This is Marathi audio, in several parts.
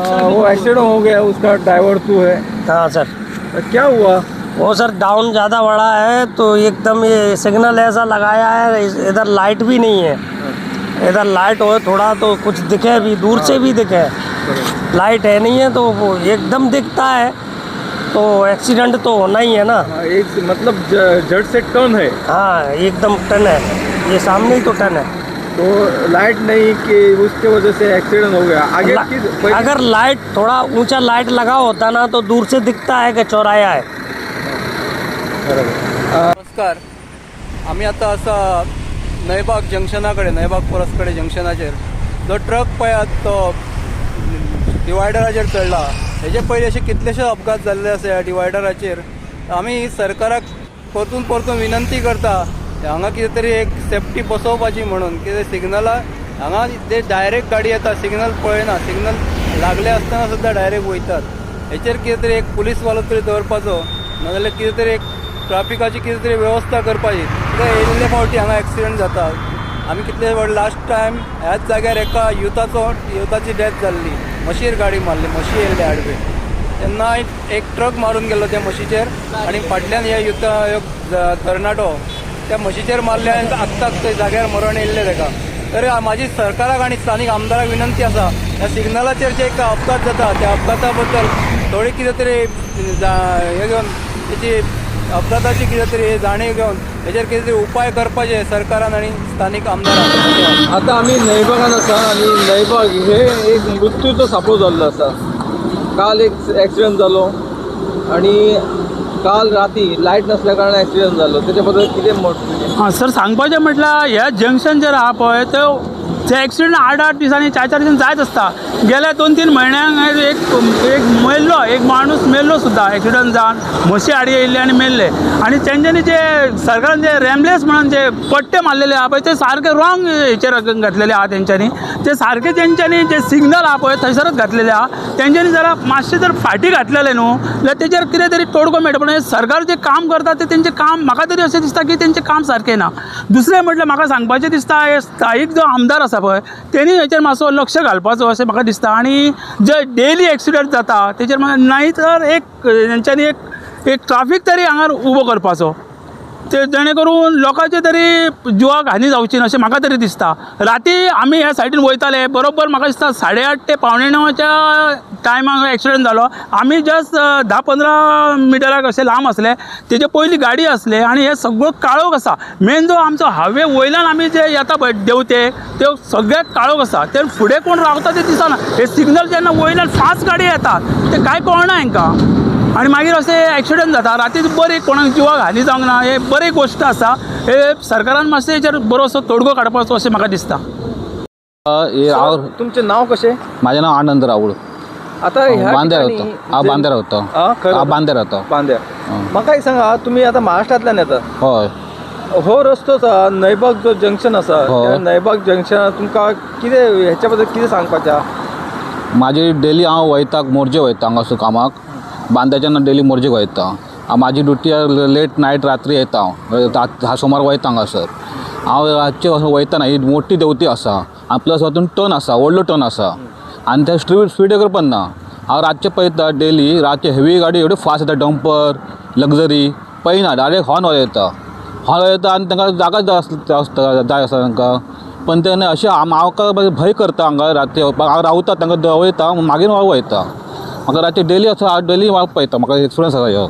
आ, वो एक्सीडेंट हो गया उसका ड्राइवर तू है। हाँ सर। क्या हुआ? वो सर डाउन ज़्यादा बड़ा है तो एकदम ये सिग्नल ऐसा लगाया है इधर लाइट भी नहीं है। इधर लाइट हो थोड़ा तो कुछ दिखे भी दूर से भी दिखे। लाइट है नहीं है तो वो एकदम दिखता है। तो एक्सीडेंट तो होना ही है ना। हाँ, एक मतलब जड़ से टर्न है। हाँ एकदम टन है। ये सामने ही तो टन है। तो लाइट नहीं कि उसके वजह से एक्सीडेंट हो गया। आगे ला- की अगर लाइट थोड़ा ऊंचा लाइट लगा होता ना तो दूर से दिखता है कि चौराया है। नमस्कार। आम्ही आता असा नयबाग जंक्शना कडेन नयबाग परस कडेन जंक्शनाचेर. जो ट्रक पळयात तो डिवायडराचेर चडला हेजे पयलीं अशे कितलेशे अपघात जाल्ले आसा ह्या डिवायडराचेर आमी सरकाराक परतून परतून विनंती करता हांगा कितें तरी एक सेफ्टी बसोवपाची म्हणून कितें सिग्नला हांगा ते डायरेक्ट गाडी येता सिग्नल पळयना सिग्नल लागले आसतना सुद्दां डायरेक्ट वयतात. हेचेर कितें तरी एक पुलीसवालो तरी दवरपाचो नाजाल्यार कितें तरी एक ट्राफिकाची कितें तरी वेवस्था करपाची. कित्याक येयल्ले फावटी हांगा एक्सिडेंट जाता. आमी कितले फावट लास्ट टायम ह्याच जाग्यार एका युथाचो युथाची डॅथ जाल्ली. म्हशीर गाडी मारली म्हशी येयल्ले आडवे. तेन्ना एक ट्रक मारून गेलो त्या म्हशीचेर आनी फाटल्यान ह्या युथा तरणाटो त्या म्हशीचेर मारले आनी आत्ताच ते जाग्यार मरण येयल्लें ताका तर म्हाजी सरकाराक आनी स्थानीक आमदाराक विनंती आसा ह्या सिग्नलाचेर जे एक अपघात जाता त्या अपघाता बद्दल थोडी कितें तरी हे घेवन तेची अपघाताची कितें तरी जाणीव घेवन हेजेर कितें तरी उपाय करपाचे सरकारान आनी स्थानीक आमदारान. आता आम्ही नयबागान आसा आणि नयबाग हे एक मृत्यूचो सापळो जाल्लो आसा काल एक ॲक्सिडेंट जालो आणि काल राती लायट नसल्या कारणान ॲक्सिडेंट जालो त्याच्याबद्दल किती कितें हां सर सांगपाचें म्हटल्यार ह्या जंक्शन जर आहा पळय ते ते एक्सिडंट आठ आठ दिसांनी चार चार दिसांनी जायत आसता गेल्या दोन तीन म्हयन्यांक एक एक मेल्लो एक माणूस मेल्लो सुद्दां एक्सिडंट जावन म्हशी हाडी येयल्ले आनी मेल्ले. आनी तेंच्यांनी जे सरकारान जे रॅमलेस म्हणून जे पट्टे मारलेले आहा पळय ते सारके रॉंग हेचेर घातलेले आहा तेंच्यांनी ते सारखे तेंच्यांनी जे सिग्नल आहा पळय थंयसरच घातलेले आहा तेंच्यांनी जरा मातशे जर फाटी घातलेले न्हू जाल्यार तेजेर कितें तरी तोडगो मेळटा पूण सरकार जे काम करता ते तेंचें काम म्हाका तरी अशें दिसता की तेंचें काम सारकें ना. दुसरें म्हटल्यार म्हाका सांगपाचें दिसता हे स्थायीक जो आमदार आसा पळय तेणी हेचेर मातसो लक्ष घालपाचो अशें म्हाका दिसता. आनी जे डेली एक्सिडंट जाता तेचेर म्हाका नाही तर एक तेंच्यांनी एक एक ट्राफीक तरी हांगा उबो करपाचो. ते जेणे करून लोकांचे तरी जिवाक हानी जावची ना अशें म्हाका तरी दिसता. राती आमी ह्या सायडीन वयताले बरोबर म्हाका दिसता साडे आठ ते पावणे णवाच्या टायमाक एक्सिडंट जालो आमी जस्ट धा पंदरा मिटराक अशें लांब आसले तेजे पयलीं गाडी आसले आनी हे सगळो काळोख आसा मेन जो आमचो हायवे वयल्यान आमी जे येता पळय देवते ते सगळे काळोख आसा ते फुडें कोण रावता ते दिसना. हे सिग्नल जेन्ना वयल्यान फास्ट गाडी येतात ते कांय कळना हांकां आणि मागीर असे ॲक्सिडंट जाता राती बरी कोणाक जिवाक हानी जावंक ना हे बरी गोश्ट आसा हे सरकारान मातशें हेचेर बरोसो तोडगो काडपाचो अशें म्हाका दिसता. हांव तुमचे नाव कशें माझे नाव आनंद राऊळ. आता बांद्यार होतो. हा बांद्यार होतो. हा, बांद्यार होतो. बांद्या हं. म्हाका एक सांगा तुम्ही आता महाराष्ट्रांतल्यान येता हय. हो रस्तो आसा नयबाग जो जंक्शन आसा. त्या नयबाग जंक्शनात तुमकां कितें हेच्या बद्दल कितें सांगपाचें आहा? माझी डेली हांव वयता मोर्जे वयता हांगासर कामाक. बांद्याच्यान डेली मोर्जेक वयता हांव माझी ड्युटी लेट नायट रात्री येता. हांव धा- सुमार वयता हांगासर हांव रातचे असो वयताना ही मोठी देवती आसा आनी प्लस हातून टर्न आसा व्हडलो टर्न आसा आनी त्या स्ट्रीट स्पीड ब्रेकर ना. हांव रातचे पळयता डेली रातचे हेवी गाडी एवढी फास्ट येता डंपर लग्जरी पळयना डायरेक्ट हॉर्न येता. हॉर्न येता आनी तांकां जागा जाय आसता जाय आसता तांकां पण तेन्ना अशें हांव म्हाका भंय करता हांगा रातचे हांव रावता तांकां देंवयता मागीर हांव वयता म्हाका रातचे डेली असो हांव डेली हांव पळयता म्हाका एक्सपिरियन्स आसा ह्यो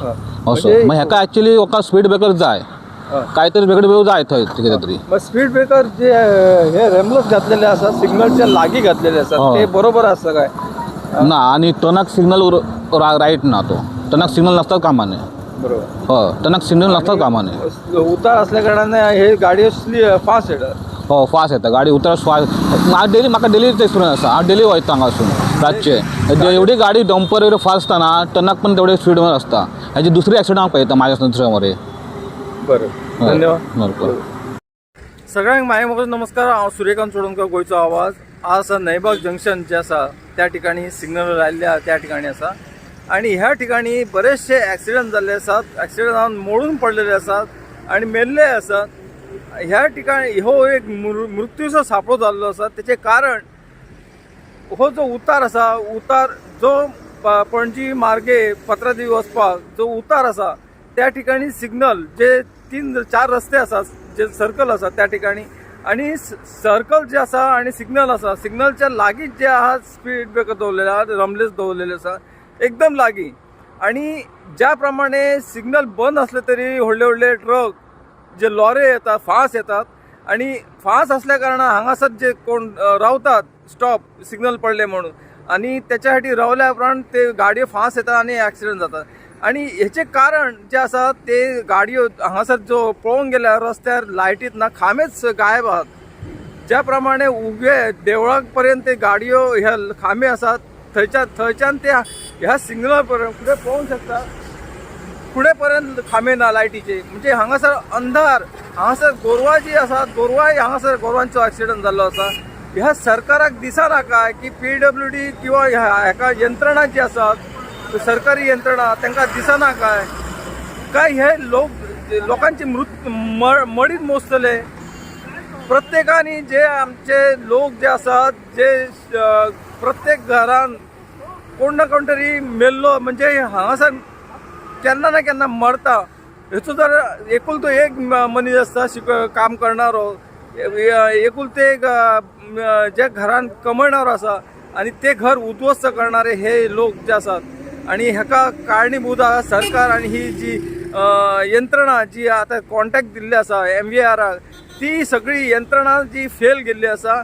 हं. असो. मागीर हेका एक्चुली म्हाका स्पीड ब्रेकर जाय. हं. काय तरी वेगळे वेगळे जाय थंय कितें तरी मग स्पीड ब्रेकर जे हे रेमलोस घातलेले आसा सिग्नलच्या लागीं घातलेले हय. ते बरोबर आसता काय? ना आनी टर्नाक सिग्नल रायट ना तो. टर्नाक सिग्नल नासता कामाने. बरोबर. टर्नाक सिग्नल नासता कामाने. उतार असल्या कारणाने हे गाडयो फास्ट येतात. हो फास्ट येता गाडी उतर फास्ट हांव डेली म्हाका डेली एक्सपिरियन्स आसा हांव डेली वयता हांगासून रातचे. जे- एवढी गाडी डंपर एवढी फास्ट आसता ना टर्नाक पण तेवढे स्पीडवर आसता हेची दुसरी एक्सिडंट हांव पळयता म्हाज्या दुसऱ्या मरे बरं धन्यवाद. बरोबर सगळ्यांक मागे मोग नमस्कार. हांव सूर्यकांत चोडणकर गोंयचो आवाज. आज आसा नयबाग जंक्शन जे आसा त्या ठिकाणी सिग्नल लायल्ले आहा त्या ठिकाणी आसा आणि ह्या ठिकाणी बरेचसे ॲक्सिडंट जाल्ले आसात ॲक्सिडंट मोडून पडलेले आसात आणि मेल्ले आसात ह्या ठिकाणी हो एक मृ मृत्यूचो सापळो जाल्लो आसा तेचे कारण हो जो उतार असा उतार जो पणजी मार्गे पत्रादी वचपाक जो उतार असा त्या ठिकाणी सिग्नल जे तीन चार रस्ते असतात जे सर्कल असा त्या ठिकाणी. आणि सर्कल जे असा आणि सिग्नल असा सिग्नलच्या लागींच जे आहा स्पीड ब्रेकर दवरलेले आहा रमलेस दवरलेले आसा एकदम लागीं. आणि ज्या प्रमाणे सिग्नल बंद असले तरी व्हडले व्हडले ट्रक जे लॉरे येतात फास्ट येतात आणि फास्ट असल्या कारणान हांगासर जे कोण रावतात स्टॉप सिग्नल पडले म्हणून. आणि त्याच्यासाठी रावल्या उपरांत ते गाडयो फास्ट येतात आणि ॲक्सिडेंट जातात. आणि हेचे कारण जे आसा ते गाडयो हांगासर जो पळोवंक गेल्यार रस्त्यार लायटीत ना खांबेच गायब आहात. ज्या प्रमाणे उबे देवळा पर्यंत ते गाडयो ह्या खांबे आसात थंयच्या थंयच्यान ते ह्या सिग्नला पर्यंत फुडें पळोवंक शकता फुडें पर्यंत खांबे ना लायटीचे म्हणजे हांगासर अंधार हांगासर गोरवां जी आसात गोरवांय हांगासर गोरवांचो एक्सिडंट जाल्लो आसा ह्या सरकाराक दिसना काय की पी डब्ल्यू डी किंवा ह्या हेका यंत्रणा जी आसात सरकारी यंत्रणा तांकां दिसना काय? काय हे लोक लोकांची मृत म- मडीत मोजतले? प्रत्येकानी जे आमचे लोक जे आसात जे प्रत्येक घरान कोण ना कोण तरी मेल्लो म्हणजे हांगासर केन्ना ना केन्ना मरता. हेचो जर एकुलतो एक मनीस आसता शिक काम करणारो हो, एकुलते एक जे घरान कमयणारो आसा आणि ते घर उद्ध्वस्त करणारे हे लोक जे आसात आणि हेका कारणीभूत आहा सरकार आणि ही जी यंत्रणा जी आता कॉन्टॅक्ट दिल्ली आसा एम व्ही आराक ती सगळी यंत्रणा जी फेल गेल्ली आसा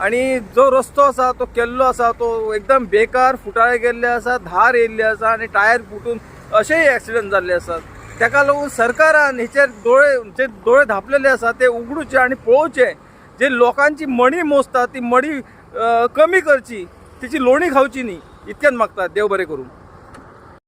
आणि जो रस्तो आसा तो केल्लो आसा तो एकदम बेकार फुटाळे गेल्ले आसा धार येयल्ली आसा आणि टायर फुटून असेही एक्सिडंट जाल्ले आसात ताका लागून सरकारान हेचेर दोळे जे दोळे धापलेले आसा ते उगडूचे आणि पळोवचे जे लोकांची मणी मोजता ती मणी कमी करची तिची लोणी खावची न्ही. इतक्यात मागता देव बरें करूं